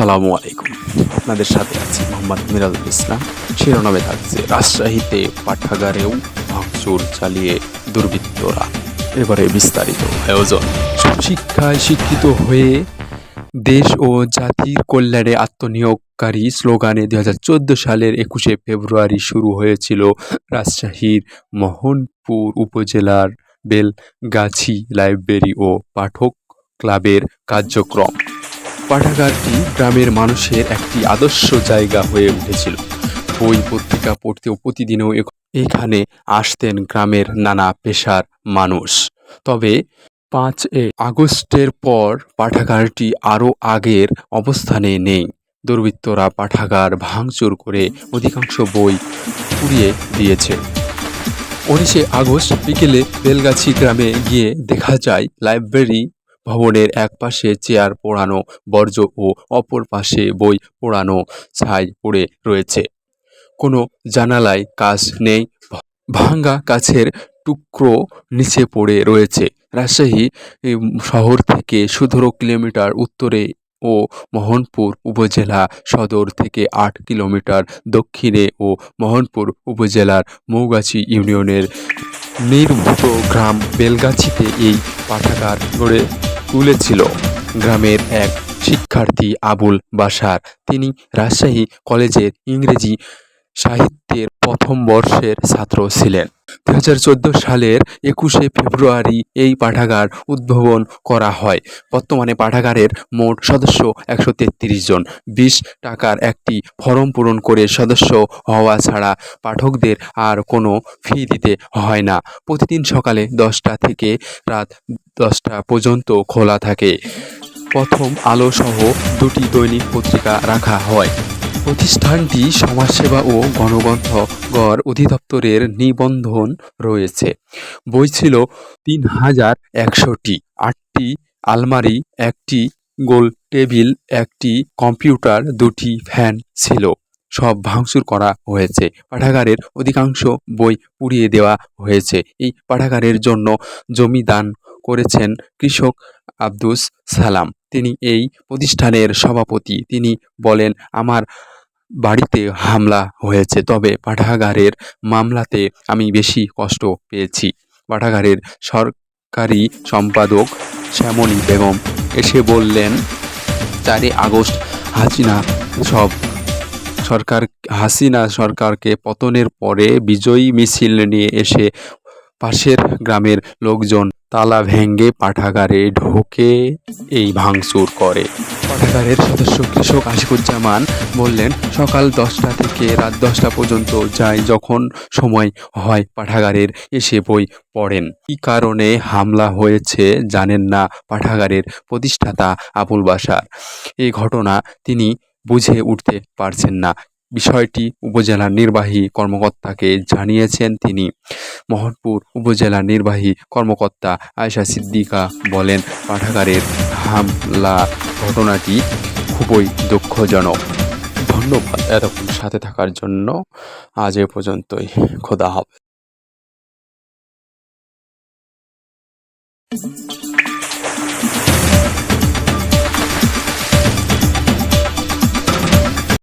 আসসালামু আলাইকুম। আপনাদের সাথে আছি মোহাম্মদ মিরাজুল ইসলাম। শিরোনামে থাকছে রাজশাহীতে পাঠাগারেও ভাঙচুর চালিয়ে দুর্বৃত্তরা। এবারে বিস্তারিত আয়োজন। শিক্ষায় শিক্ষিত হয়ে দেশ ও জাতির কল্যাণে আত্মনিয়োগকারী স্লোগানে দুই হাজার চোদ্দ সালের একুশে ফেব্রুয়ারি শুরু হয়েছিল রাজশাহীর মোহনপুর উপজেলার বেলগাছি লাইব্রেরি ও পাঠক ক্লাবের কার্যক্রম। পাঠাগারটি গ্রামের মানুষের একটি আদর্শ জায়গা হয়ে উঠেছিল। বই পত্রিকা পড়তেও প্রতিদিনও এখানে আসতেন গ্রামের নানা পেশার মানুষ। তবে পাঁচ এ আগস্টের পর পাঠাগারটি আরও আগের অবস্থানে নেই। দুর্বৃত্তরা পাঠাগার ভাঙচুর করে অধিকাংশ বই পুড়িয়ে দিয়েছে। উনিশে আগস্ট বিকেলে বেলগাছি গ্রামে গিয়ে দেখা যায়, লাইব্রেরি ভবনের এক পাশে চেয়ার পোড়ানো, বর্জ্য ও অপর পাশে বই পোড়ানো ছাই পড়ে রয়েছে। কোনো জানালায় কাজ নেই, ভাঙ্গা কাছের টুকরো নিচে পড়ে রয়েছে। রাজশাহী শহর থেকে সতেরো কিলোমিটার উত্তরে ও মোহনপুর উপজেলা সদর থেকে আট কিলোমিটার দক্ষিণে ও মোহনপুর উপজেলার মৌগাছি ইউনিয়নের নির্ভূত গ্রাম বেলগাছিতে এই পাঠাগার গড়ে তুলেছিল গ্রামের এক শিক্ষার্থী আবুল বাসার তিনি রাজশাহী কলেজের ইংরেজি সাহিত্যের প্রথম বর্ষের ছাত্র ছিলেন। দু হাজার চোদ্দ সালের একুশে ফেব্রুয়ারি এই পাঠাগার উদ্ভাবন করা হয়। বর্তমানে পাঠাগারের মোট সদস্য একশো তেত্রিশ জন। বিশ টাকার একটি ফর্ম পূরণ করে সদস্য হওয়া ছাড়া পাঠকদের আর কোনো ফি দিতে হয় না। প্রতিদিন সকালে দশটা থেকে রাত দশটা পর্যন্ত খোলা থাকে। প্রথম আলো সহ দুটি দৈনিক পত্রিকা রাখা হয়। প্রতিষ্ঠানটি সমাজসেবা ও গণগ্রন্থগর অধিদপ্তরের নিবন্ধন রয়েছে। বই ছিল তিন হাজার একশোটি। আটটি আলমারি, একটি গোল টেবিল, একটি কম্পিউটার, দুটি ফ্যান ছিল। সব ভাঙচুর করা হয়েছে। পাঠাগারের অধিকাংশ বই পুড়িয়ে দেওয়া হয়েছে। এই পাঠাগারের জন্য জমি দান করেছেন কৃষক আব্দুস সালাম। তিনি এই প্রতিষ্ঠানের সভাপতি। তিনি বলেন, আমার বাড়িতে হামলা হয়েছে, তবে পাঠাগারের মামলাতে আমি বেশি কষ্ট পেয়েছি। পাঠাগারের সরকারি সম্পাদক শ্যামলী বেগম এসে বললেন, চারই আগস্ট হাসিনা সব সরকার, হাসিনা সরকারকে পতনের পরে বিজয়ী মিছিল নিয়ে এসে পাশের গ্রামের লোকজন তালা ভেঙ্গে পাঠাগারে ঢোকে এই ভাঙচুর করে। পাঠাগারের সদস্য কৃষক আশিকুজ্জামান বললেন, সকাল দশটা থেকে রাত দশটা পর্যন্ত যায় যখন সময় হয় পাঠাগারের এসে বই পড়েন। কী কারণে হামলা হয়েছে জানেন না পাঠাগারের প্রতিষ্ঠাতা আবুল বাসার এই ঘটনা তিনি বুঝে উঠতে পারছেন না। বিষয়টি উপজেলার নির্বাহী কর্মকর্তাকে জানিয়েছেন তিনি। মোহনপুর উপজেলা নির্বাহী কর্মকর্তা আয়েশা সিদ্দিকা বলেন, পাঠাগারের হামলা ঘটনাটি খুবই দুঃখজনক। ধন্যবাদ এতক্ষণ সাথে থাকার জন্য। আজ এ পর্যন্তই। খোদা হবে